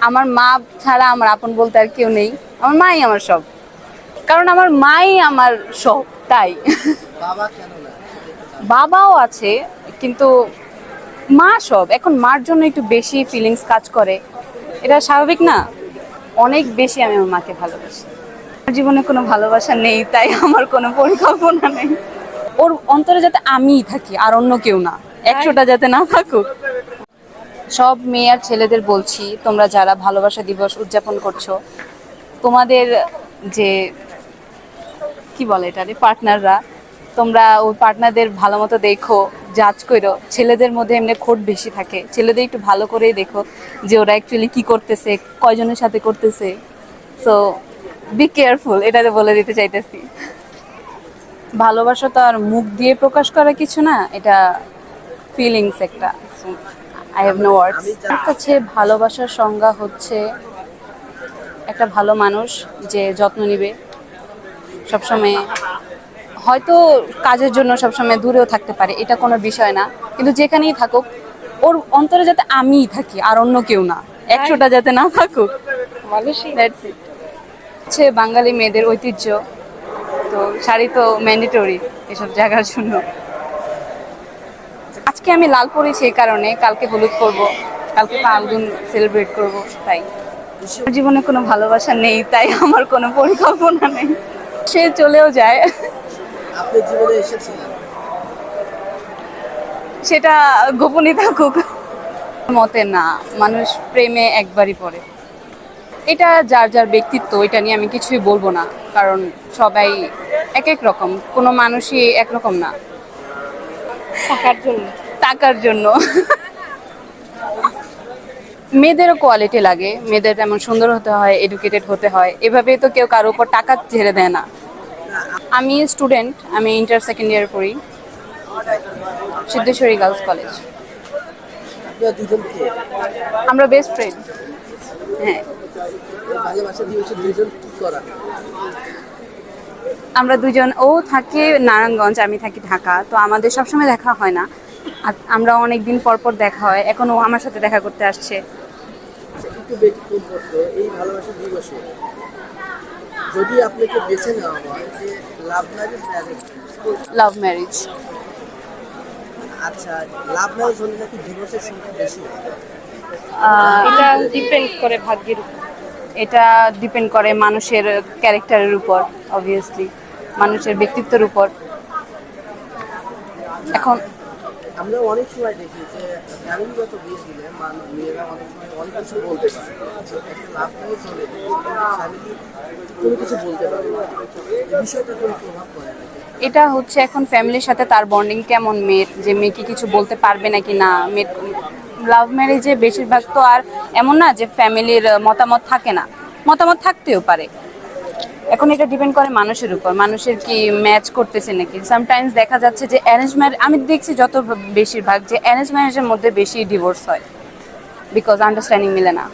আমার মা ছাড়া আমার আপন বলতে আর কেউ নেই। আমার মাই আমার সব। কারণ আমার মাই আমার সব, তাই। বাবা বাবাও আছে, কিন্তু মা সব। এখন মার জন্য একটু বেশি ফিলিংস কাজ করে। এটা স্বাভাবিক না? অনেক বেশি আমি আমার মাকে ভালোবাসি। আমার জীবনে কোনো ভালোবাসা নেই, তাই আমার কোনো পরিকল্পনা নেই। ওর অন্তরে যাতে আমিই থাকি, আর অন্য কেউ না। একশোটা যাতে না থাকুক। সব মেয়ে আর ছেলেদের বলছি, তোমরা যারা ভালোবাসা দিবস উদযাপন করছ, তোমাদের যে, কি বলে এটা রে পার্টনাররা, তোমরা ওই পার্টনারদের ভালো মতো দেখো, জাজ করো, ছেলেদের মধ্যে এমনি খোট বেশি থাকে, ছেলেদের একটু ভালো করেই দেখো যে ওরা অ্যাকচুয়ালি কি করতেছে, কয়জনের সাথে করতেছে। সো বি কেয়ারফুল এটা বলে দিতে চাইতেছি। ভালোবাসা তো আর মুখ দিয়ে প্রকাশ করা কিছু না, এটা ফিলিংস একটা। আই হ্যাভ নো ওয়ার্ডস আমার কাছে ভালোবাসার সংজ্ঞা হচ্ছে একটা ভালো মানুষ যে যত্ন নিবে। সবসময় হয়তো কাজের জন্য সবসময় দূরেও থাকতে পারে এটা কোনো বিষয় না। কিন্তু যেখানেই থাকুক ওর অন্তরে যাতে আমিই থাকি আর অন্য কেউ না একশোটা যাতে না থাকুক। হচ্ছে বাঙালি মেয়েদের ঐতিহ্য। তো শাড়ি তো ম্যান্ডেটরি এসব জায়গার জন্য। আজকে আমি লাল পরেছি এই কারণে কালকে হলুদ করব কালকে ফাল্গুন সেলিব্রেট করব তাই। জীবনে কোনো ভালোবাসা নেই তাই আমার কোনো পরিকল্পনা নেই। সে চলেও যায়। জীবনে সেটা গোপনই থাকুক। মতে না মানুষ প্রেমে একবারই পড়ে। এটা যার যার ব্যক্তিত্ব এটা নিয়ে আমি কিছুই বলব না। কারণ সবাই এক এক রকম কোনো মানুষই একরকম না। থাকার জন্য। টাকার জন্য। মেয়েদেরও কোয়ালিটি লাগে। মেয়েদের তেমন সুন্দর হতে হয় এডুকেটেড হতে হয় এভাবে তো কেউ কারোর উপর টাকা ছেড়ে দেয় না। আমি স্টুডেন্ট আমি ইন্টার সেকেন্ড ইয়ার পড়ি। সিদ্ধেশ্বরী গার্লস কলেজ আমরা বেস্ট ফ্রেন্ড হ্যাঁ। আমরা দুজন ও থাকে নারায়ণগঞ্জ আমি থাকি ঢাকা তো আমাদের সবসময় দেখা হয় না। আমরা অনেক দিন পর পর দেখা হয়। এখন ও আমার সাথে দেখা করতে আসছে। একটু ব্যতিক্রম প্রশ্ন এই ভালোবাসা দিবসে যদি আপনাকে বেছে নেওয়া হয় যে love marriage marriage love marriage আচ্ছা লাভ ম্যারেজ হলে নাকি ডিভোর্সের সংখ্যা বেশি এটা ডিপেন্ড করে ভাগ্যের এটা ডিপেন্ড করে মানুষের ক্যারেক্টারের উপর অবভিয়াসলি মানুষের ব্যক্তিত্বের উপর। এখন আমরা অনেক সময় দেখি যে ফ্যামিলিগত বিয়ে দিলে মেয়েরা অনেক সময় অনেক কিছু বলতে পারে। একটা হলে ফ্যামিলি কোনো কিছু বলতে পারে বিষয়টা কোনো প্রভাব পড়ে না। এটা হচ্ছে এখন ফ্যামিলির সাথে তার বন্ডিং কেমন? মেয়ের যে মেয়ে কি কিছু বলতে পারবে নাকি না? মেয়ের লাভ ম্যারেজে বেশিরভাগ তো আর এমন না যে ফ্যামিলির মতামত থাকে না। মতামত থাকতেও পারে। এখন এটা ডিপেন্ড করে মানুষের উপর। মানুষের কি ম্যাচ করতেছে নাকি? সামটাইমস দেখা যাচ্ছে যে অ্যারেঞ্জ ম্যারেজ আমি দেখছি যত বেশিরভাগ যে অ্যারেঞ্জ ম্যারেজের মধ্যে বেশি ডিভোর্স হয়। বিকজ আন্ডারস্ট্যান্ডিং মিলে না।